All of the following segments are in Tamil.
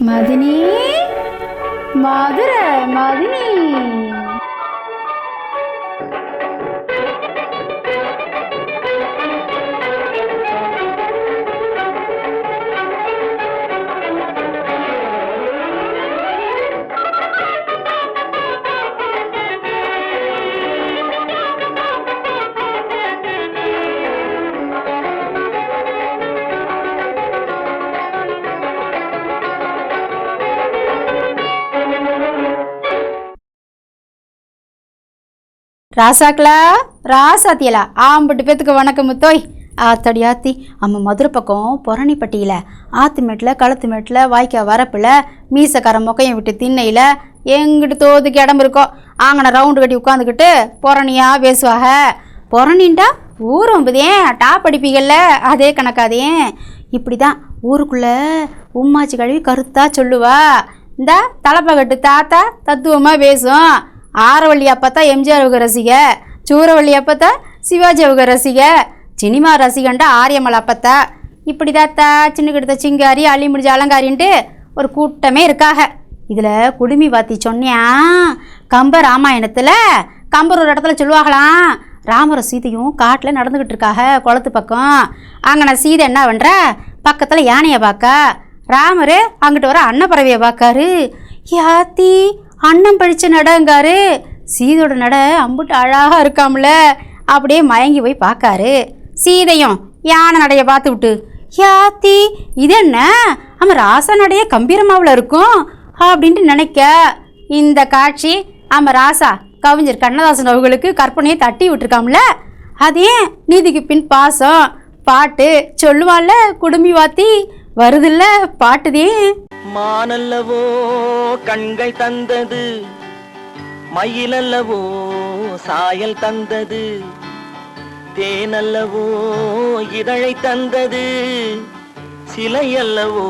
மதினி? மதுரை மதினி. ராசாக்களா ராசாத்தியலா? ஆம்பட்டு பேத்துக்கு வணக்கம் முத்தோய். ஆத்தடி ஆத்தி அம்மா மதுரை பக்கம் பொறணிப்பட்டியில் ஆத்துமேட்டில் களத்துமேட்டில் மேட்டில் வாய்க்கா வரப்பில் மீசக்கார மொக்கையும் விட்டு திண்ணையில் எங்கிட்டு தோதுக்கு இடம் இருக்கோ? ஆங்கன ரவுண்டு கட்டி உட்காந்துக்கிட்டு பொறணியா பேசுவாக. பொறணின்டா ஒம்புதேன் டாப் அடிப்பீங்கள்ல அதே கணக்காதே. இப்படி தான் ஊருக்குள்ளே உம்மாச்சி கழுவி கருத்தாக சொல்லுவா. இந்த தலைப்பகட்டு தாத்தா தத்துவமாக பேசும் ஆரவள்ளி அப்பத்தா எம்ஜிஆர் அவங்க ரசிக சூரவள்ளி அப்பத்தா சிவாஜி அவங்க ரசிக சினிமா ரசிகண்டா ஆரியமலை அப்பத்தா இப்படி தாத்தா சின்ன கிட்ட சிங்காரி அள்ளி முடிஞ்ச அலங்காரின்ட்டு ஒரு கூட்டமே இருக்காக. இதில் குடுமி வாத்தி சொன்னியா கம்ப ராமாயணத்தில் கம்பர் ஒரு இடத்துல சொல்லுவாங்களாம் ராமர சீதையும் காட்டில் நடந்துக்கிட்டு இருக்காக குளத்து பக்கம். அங்கே நான் சீதை என்ன பண்ணுற பக்கத்தில் யானையை பார்க்கா ராமர் அங்கிட்ட வர அன்னப்பறவையை பார்க்காரு யாத்தி அன்னம் படித்த நடங்காரு. சீதையோட நட அம்புட்டு அழகாக இருக்காம்ல. அப்படியே மயங்கி போய் பார்க்காரு. சீதையும் யானை நடைய பார்த்து விட்டு யாத்தி இது என்ன? அவன் ராசா நடைய கம்பீரமாவில் இருக்கும். அப்படின்ட்டு நினைக்க இந்த காட்சி ஆமாம் ராசா கவிஞர் கண்ணதாசன் அவர்களுக்கு கற்பனையை தட்டி விட்டுருக்காம்ல. அதே நீதிக்கு பின் பாசம்? பாட்டு சொல்லுவாள்ல குடுமி வாத்தி வருதில்ல பாட்டுதே. மானல்லவோ கண்கள் தந்தது. மயிலல்லவோ சாயல் தந்தது. தேனல்லவோ இதழை தந்தது. சிலையல்லவோ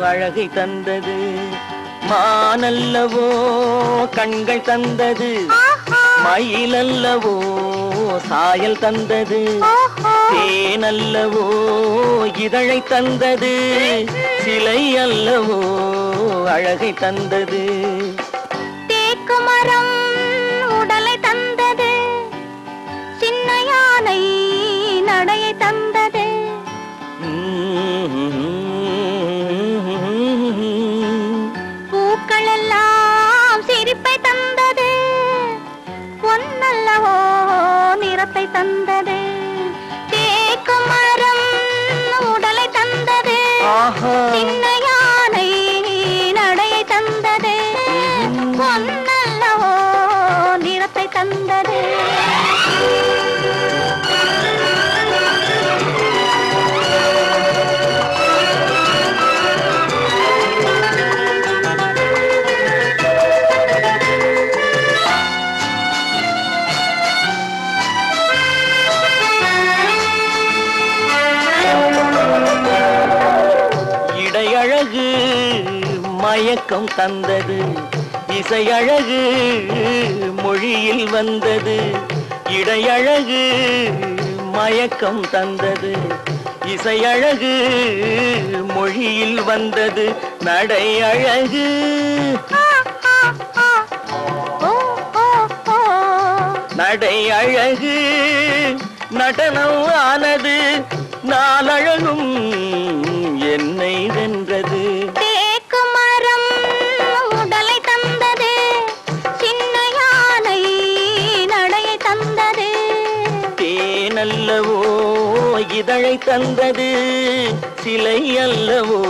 அழகை தந்தது. மானல்லவோ கண்கள் தந்தது. மயிலல்லவோ சாயல் தந்தது. தேனல்லவோ இதழை தந்தது. சிலை அல்லவோ அழகை தந்தது. தேக்குமரம் உடலை தந்தது. சின்ன யானை நடையை தந்தது. பூக்கள் எல்லாம் சிரிப்பை தந்தது. பொன்னல்லவோ நிறத்தை தந்தது தந்தது. இசையழகு மொழியில் வந்தது. இடையழகு மயக்கம் தந்தது. இசையழகு மொழியில் வந்தது. நடை அழகு நடை அழகு நடனம் ஆனது. நாளழகும் என்னை வென்றது. தந்தது. சிலை அல்லவோ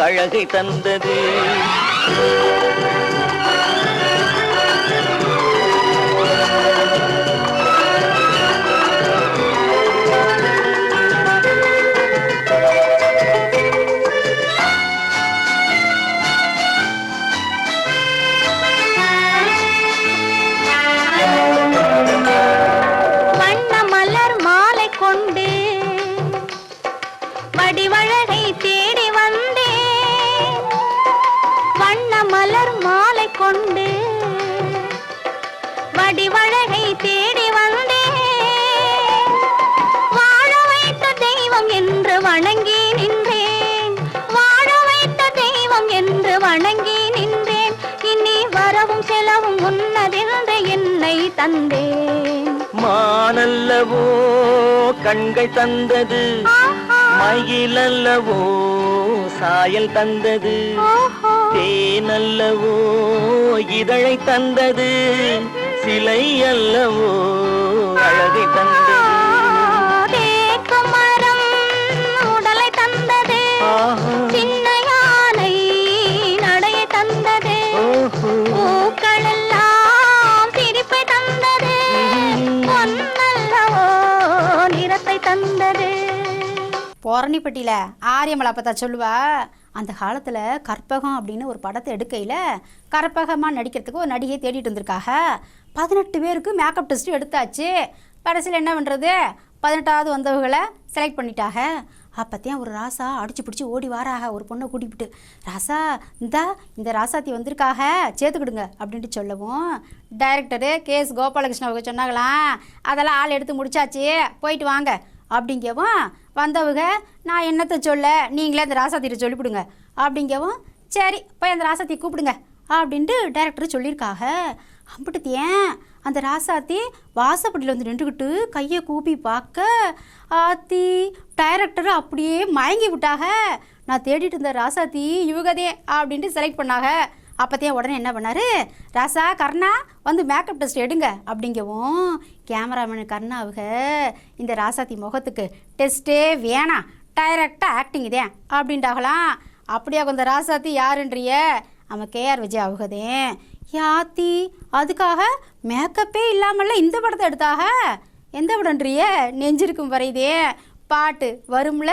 அழகை தந்தது. வடிவழகை தேடி வந்தேன் வண்ண மலர் மாலை கொண்டு வடிவழகை தேடி வந்தேன் வாழ வைத்த தெய்வம் என்று வணங்கி நின்றேன். வாழ வைத்த தெய்வம் என்று வணங்கி நின்றேன். இனி வரவும் செலவும் உன்னதென்று என்னை தந்தேன். மானல்லவோ கண்கள் தந்தது. மயிலல்லவோ சாயல் தந்தது. தேனல்லவோ இதழை தந்தது. சிலை அல்லவோ அழகை தந்தது. பொறணிப்பட்டியில் ஆரியமலை அப்பத்தா சொல்லுவா. அந்த காலத்தில் கற்பகம் அப்படின்னு ஒரு படத்தை எடுக்கையில் கற்பகமாக நடிக்கிறதுக்கு ஒரு நடிகை தேடிட்டு வந்திருக்காக. பதினெட்டு பேருக்கு மேக்கப் டெஸ்ட்டு எடுத்தாச்சு. கடைசியில் என்ன பண்ணுறது பதினெட்டாவது வந்தவர்களை செலக்ட் பண்ணிட்டாக. அப்போத்தையும் ஒரு ராசா அடிச்சு பிடிச்சி ஓடி வாராக. ஒரு பொண்ணை கூட்டிவிட்டு ராசா இந்தா இந்த ராசாத்தி வந்திருக்காக. சேர்த்துக்கிடுங்க அப்படின்ட்டு சொல்லவும் டைரக்டரு கேஎஸ் கோபாலகிருஷ்ணன் அவங்க சொன்னாங்களாம். அதெல்லாம் ஆள் எடுத்து முடிச்சாச்சு. போயிட்டு வாங்க. அப்படிங்கவும் வந்தவங்க நான் என்னத்தை சொல்ல? நீங்களே அந்த ராசாத்திட்ட சொல்லிவிடுங்க அப்படிங்கவும் சரி போய் அந்த ராசாத்தியை கூப்பிடுங்க. அப்படின்ட்டு டைரக்டர் சொல்லியிருக்காக அம்பிட்டு ஏன் அந்த ராசாத்தி வாசப்பட்டியில் வந்து நின்றுக்கிட்டு கையை கூப்பி பார்க்க ஆத்தி டைரக்டர் அப்படியே மயங்கி விட்டாக. நான் தேடிட்டு இருந்த ராசாத்தி இவகதே அப்படின்ட்டு செலக்ட் பண்ணாங்க அப்போதே உடனே என்ன பண்ணார்? ராசா கர்ணா வந்து மேக்கப் டெஸ்ட் எடுங்க அப்படிங்கவும் கேமராமேன் கர்ணாவுக இந்த ராசாத்தி முகத்துக்கு டெஸ்ட்டே வேணாம். டைரக்டாக ஆக்டிங் இதே அப்படின்ட்டாகலாம் அப்படியா கொஞ்சம் ராசாத்தி யாருன்றிய? அவன் கேஆர் விஜய் அவகதே யாத்தி அதுக்காக மேக்கப்பே இல்லாமல்ல இந்த படத்தை எடுத்தாக? எந்த படம்ன்றிய? நெஞ்சிருக்கும் வரைதே. பாட்டு வரும்ல?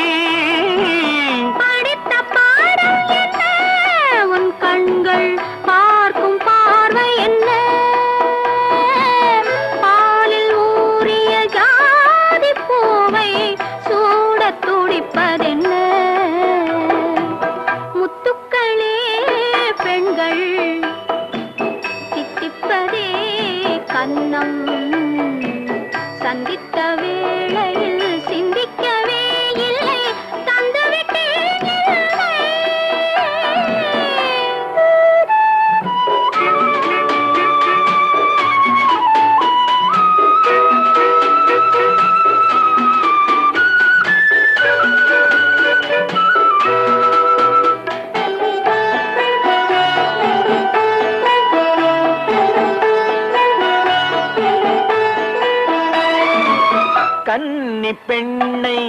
பெண்ணை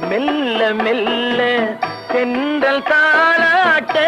மெல்ல மெல்ல தென்றல் தாளாட்ட.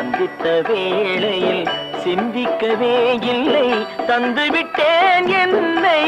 சந்தித்த வேளையில் சிந்திக்கவே இல்லை தந்துவிட்டேன் என்னை.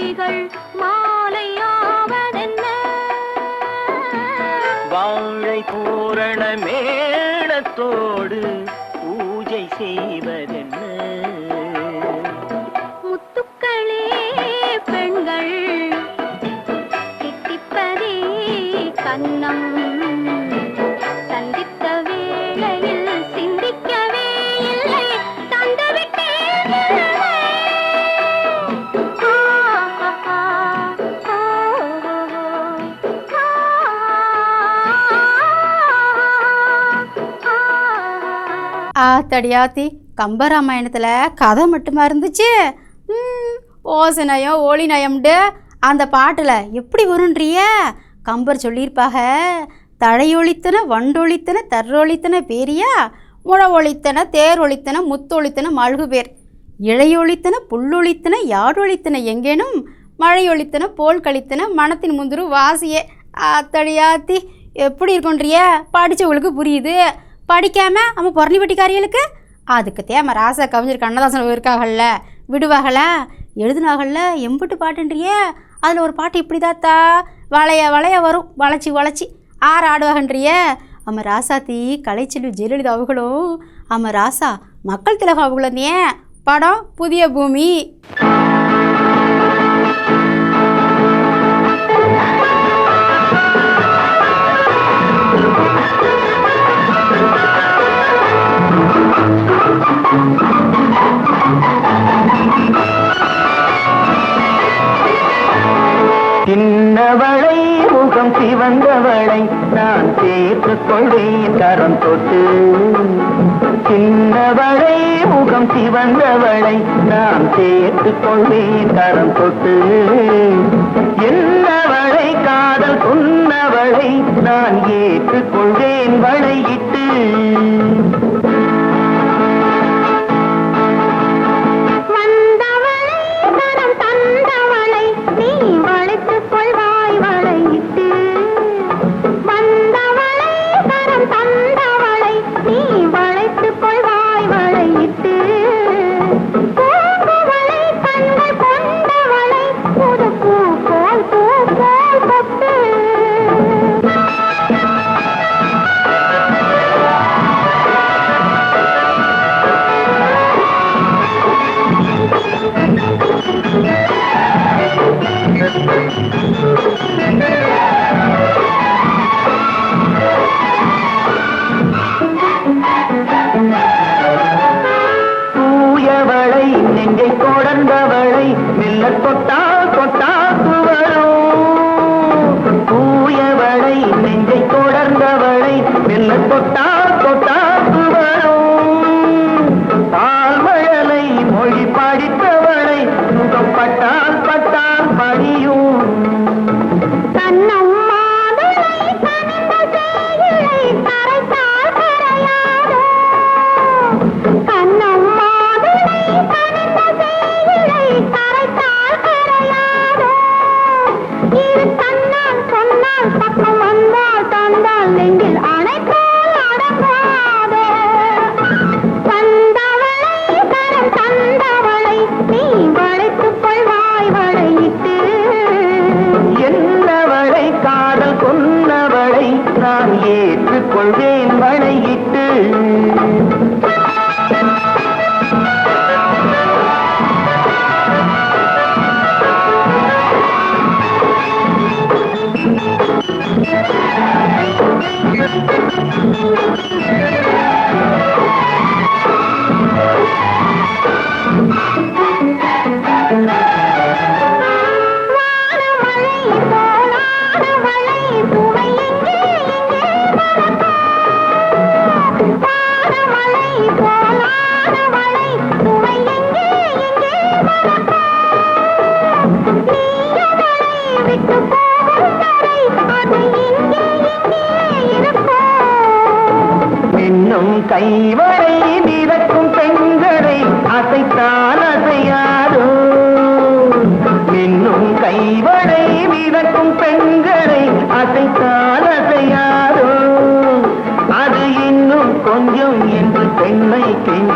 மலைகள் மா ஆத்தடியாத்தி கம்பராமாயணத்தில் கதை மட்டுமா இருந்துச்சு? ஓசை நயம் ஓலி ஒளிநயம்ண்டு அந்த பாட்டில் எப்படி வரும்ன்றிய? கம்பர் சொல்லியிருப்பாக தழையொழித்தன வண்டொழித்தன தர்ரொழித்தன பேரியா? முழவொழித்தன தேரொழித்தன முத்தொழித்தன மழுகு பேர் இழையொழித்தன புல்லொழித்தன யாடொழித்தன எங்கேனும்? மழையொழித்தன போல் கழித்தன மனத்தின் முந்துரு வாசியே. ஆத்தடியாத்தி எப்படி இருக்குன்றிய படித்தவங்களுக்கு புரியுது. படிக்காம நம்ம பொறணி வெட்டிக்காரிகளுக்கு? அதுக்கு தேம ராசா கவிஞர் கண்ணதாசன் இருக்காகல்ல விடுவாகல எழுதுனாகல்ல எம்புட்டு பாட்டுன்றியே அதில் ஒரு பாட்டு இப்படிதாத்தா வளைய வளைய வரும் வளைச்சி வளைச்சி ஆறு ஆடுவாகன்றிய அம்ம ராசாத்தி கலைச்செல்வி ஜெயலலிதா அவர்களும் அம்ம ராசா மக்கள் திலகம் அவங்களும் ஏன்? படம் புதிய பூமி. தேற்றி வந்தவளை நான் சேர்த்துக் கொள்வேன் கரம் தொட்டு. சின்னவளை முகம் சிவந்தவளை நான் சேர்த்துக் கொள்வேன் கரம் தொட்டு. என்னவளை காதல் சொன்னவளை நான் ஏற்றுக்கொள்வேன் வளையிட்டு. பெண்ணை கெஞ்சும்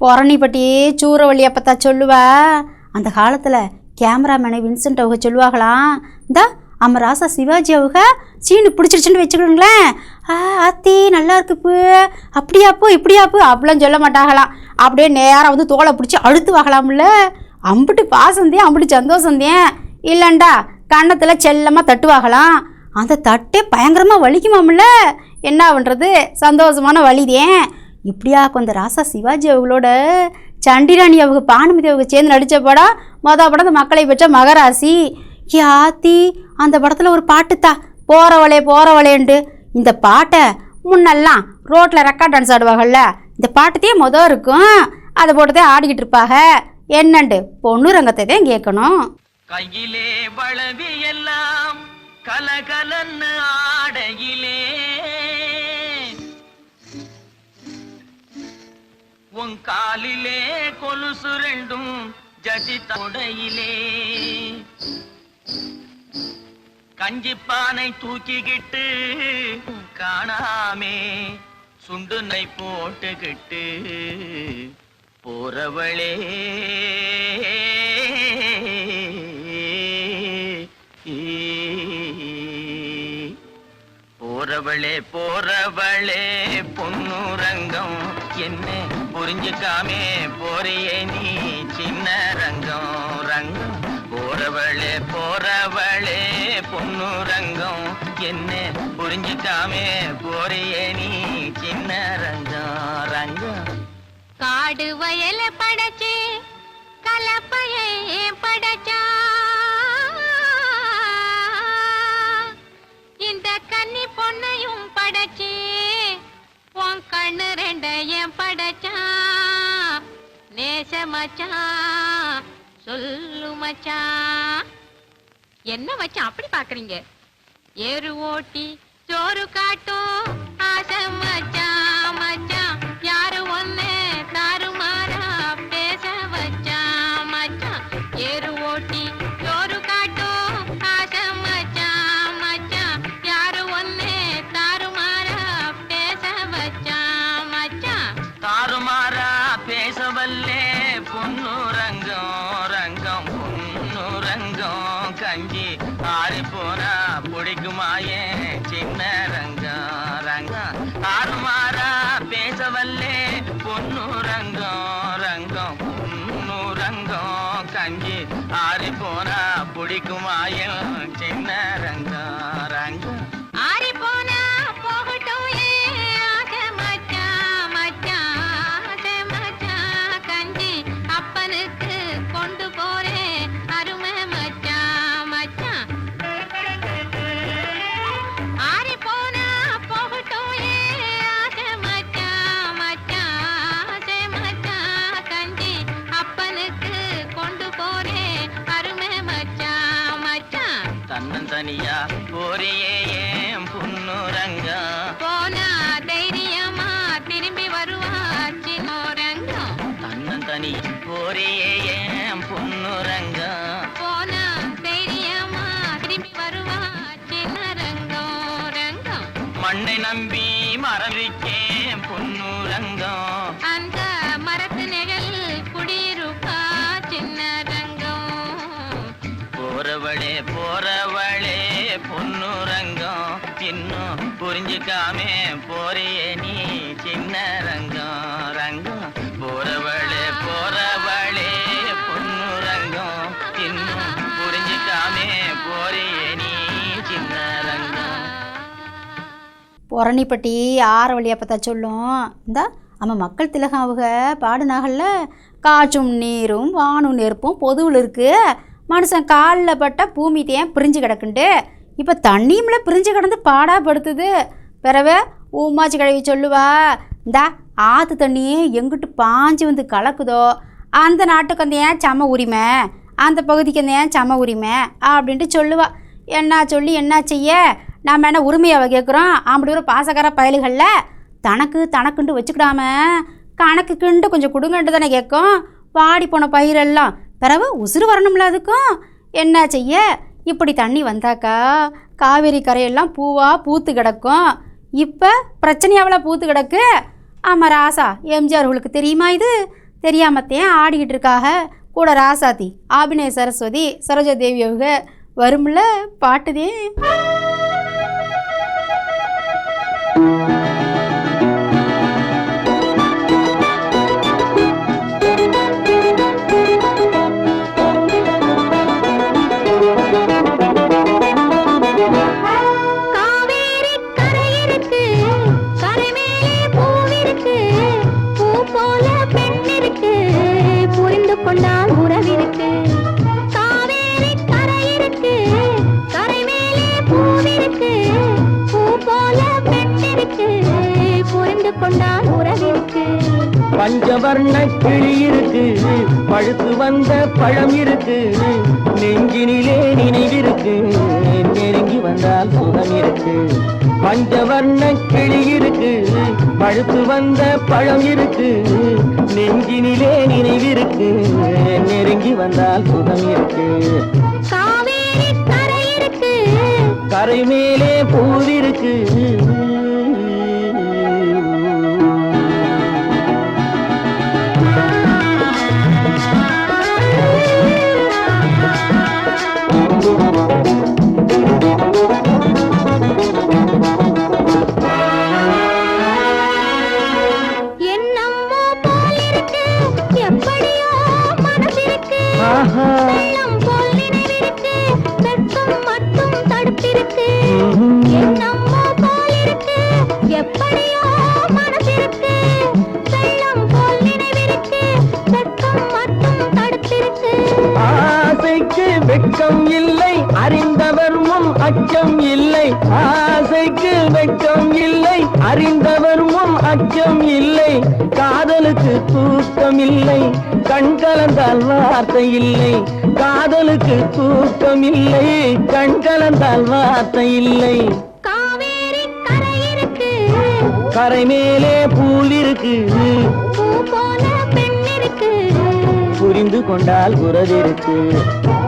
பொறணிப்பட்டி சூறவழி அப்பத்தா சொல்லுவா. அந்த காலத்தில் கேமராமேனை வின்சென்ட் அவங்க சொல்லுவாங்களாம். இந்தா அமராசா ராசா சிவாஜி அவங்க சீனு பிடிச்சிருச்சுன்னு வச்சுக்கிடுங்களேன் ஆ ஆத்தி நல்லா இருக்குப்பு அப்படியாப்போ இப்படியாப்பு அப்படிலாம் சொல்ல மாட்டாங்களாம். அப்படியே நேராக வந்து தோலை பிடிச்சி அழுத்து வாங்கலாம்ல. அம்பிட்டு பாசந்தேன் அம்பிட்டு சந்தோஷந்தேன். இல்லைண்டா கன்னத்தில் செல்லமாக தட்டுவாகலாம் அந்த தட்டே பயங்கரமாக வலிக்குமாம்ல. என்ன பண்ணுறது சந்தோஷமான வலிதேன் இப்படியா கொஞ்சம் ராசா சிவாஜி அவங்களோட சண்டிராணி அவங்க பானுமதி அவங்க சேர்ந்து நடித்த படம் மொதல் படம் இந்த மக்களை பெற்ற மகராசி. யாத்தி அந்த படத்தில் ஒரு பாட்டுத்தா போகிறவளே போகிறவளேன்ட்டு இந்த பாட்டை முன்னெல்லாம் ரோட்டில் ரெக்கார்ட் டான்ஸ் ஆடுவாங்கல்ல இந்த பாட்டுத்தையே மொதல் இருக்கும். அதை போட்டுதே ஆடிக்கிட்டு இருப்பாங்க என்னண்டு? பொண்ணு ரங்கத்தை தான் கேட்கணும். கையிலே வளவி எல்லாம் கலகலன்னு ஆடையிலே. உன் காலிலே கொலுசு ரெண்டும் ஜதி தொடையிலே கஞ்சிப்பானை தூக்கிக்கிட்டு காணாமே சுண்டுனை போட்டுக்கிட்டு போறவளே. போறவளே போறவளே பொன்னுரங்கம் என்ன புரிஞ்சுக்காமே போறியே நீ சின்ன ரங்கம் ரங்கம். போறவளே போறவளே பொண்ணு ரங்கம். என்ன புரிஞ்சுக்காமே போறியே நீ சின்ன ரங்கம் ரங்கம். காடு வயல படைச்சு கலப்பையே படைச்சா. இந்த கன்னி பொண்ணையும் படைச்சு. கண்ணு ரெண்டையும் படைச்சா நேச மச்சா சொல்லு மச்சா. என்ன மச்சா அப்படி பாக்குறீங்க ஏறு ஓட்டி சோறு காட்டும் புறணிப்பட்டி ஆற வழியப்பத்தா சொல்லும். இந்தா நம்ம மக்கள் திலகம் அவங்க பாடுனாகல்ல காற்றும் நீரும் வானும் நெருப்பும் பொதுவில் இருக்குது மனுஷன் காலில் பட்ட பூமி தேன் பிரிஞ்சு கிடக்குண்டு? இப்போ தண்ணியும்ல பிரிஞ்சு கிடந்து பாடாப்படுத்துது பிறவை ஊமாச்சி கழுவி சொல்லுவா இந்தா ஆற்று தண்ணியே எங்கிட்டு பாஞ்சு வந்து கலக்குதோ? அந்த நாட்டுக்கு அந்த ஏன் சம உரிமை? அந்த பகுதிக்கு தான் சம உரிமை? அப்படின்ட்டு சொல்லுவா. என்ன சொல்லி என்ன செய்ய? நாம் என்ன உரிமையாக கேட்குறோம் அப்படி ஒரு பாசக்கார பயல்களில் தனக்கு தனக்குண்டு வச்சுக்கிடாம கணக்குக்குண்டு கொஞ்சம் கொடுங்கன்ட்டு தானே கேட்கும். வாடி போன பயிரெல்லாம் பிறகு உசுறு வரணும்ல அதுக்கும். என்ன செய்ய? இப்படி தண்ணி வந்தாக்கா காவேரி கரையெல்லாம் பூவாக பூத்து கிடக்கும். இப்போ பிரச்சனையாவில் பூத்து கிடக்கு? ஆமாம் ராசா எம்ஜிஆர் உங்களுக்கு தெரியுமா இது? தெரியாமத்தையும் ஆடிக்கிட்டு இருக்காக. கூட ராசாத்தி ஆபினய சரஸ்வதி சரோஜா தேவி அவங்க வரும்ல பாட்டுதே. காவேரி பஞ்சவர்ண கிளி இருக்கு. பழுத்து வந்த பழம் இருக்கு. நெஞ்சினிலே நினைவிருக்கு. நெருங்கி வந்தால் சுகம் இருக்கு. பஞ்சவர்ண கிளி இருக்கு. பழுத்து வந்த பழம் இருக்கு. நெஞ்சினிலே நினைவிருக்கு. நெருங்கி வந்தால் சுகம் இருக்கு. கரை மேலே பூவிருக்கு ஆசைக்கு வெட்கம் இல்லை அறிந்தவர் முன் அச்சம் இல்லை. காதலுக்கு தூக்கம் இல்லை கண் கலந்தால் வார்த்தை இல்லை. காதலுக்கு தூக்கம் இல்லை கண் கலந்தால் வார்த்தை இல்லை. கரை மேலே பூல் இருக்கு. புரிந்து கொண்டால் காவேரி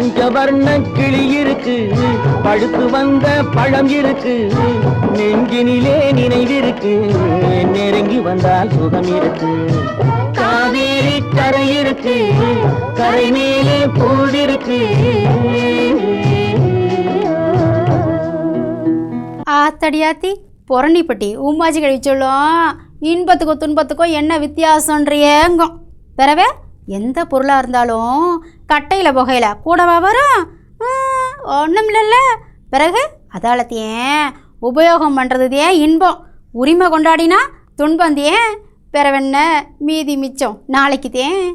பஞ்சவர்ண கிளி இருக்கு. பழுத்து வந்த பழம் இருக்கு. நெஞ்சினிலே நினைவிருக்கு. நெருங்கி வந்தால் சுகம் இருக்கு. காவேரி கரை இருக்கு. கரை மேலே பூவிருக்கு ஆத்தடியாத்தி புறணிப்பட்டி உம்மாச்சி கழிச்சொல்லும் இன்பத்துக்கோ துன்பத்துக்கோ என்ன வித்தியாசன்றியேங்கும் பிறவே எந்த பொருளாக இருந்தாலும் கட்டையில் புகையில். கூடவா வரும் ஒன்றும் இல்லைல்ல பிறகு அதாலத்தையேன் உபயோகம் பண்ணுறது இன்பம். உரிமை கொண்டாடினா துன்பம் ஏன் பிறவென்ன? மீதி மிச்சம். நாளைக்கு தேன்.